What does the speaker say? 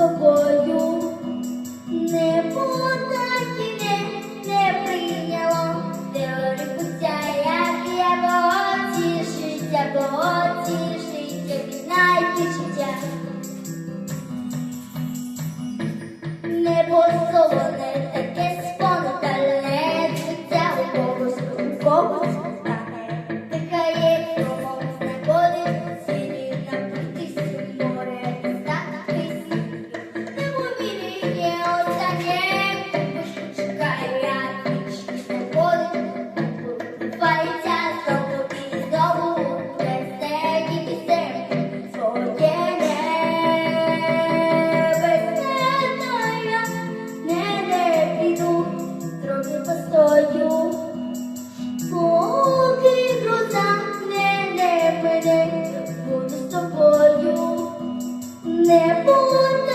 тобою. Небо так і не, не прийняло теорію буття, як я потішиться, потішиться, віднайти життя. Небо солоне, таке спонтанне, життя у когось, у когось Вається знову і знову, несе і пісень небесне, не, не піду, трохи постою, поки гроза не, не мене, буду з. Небо так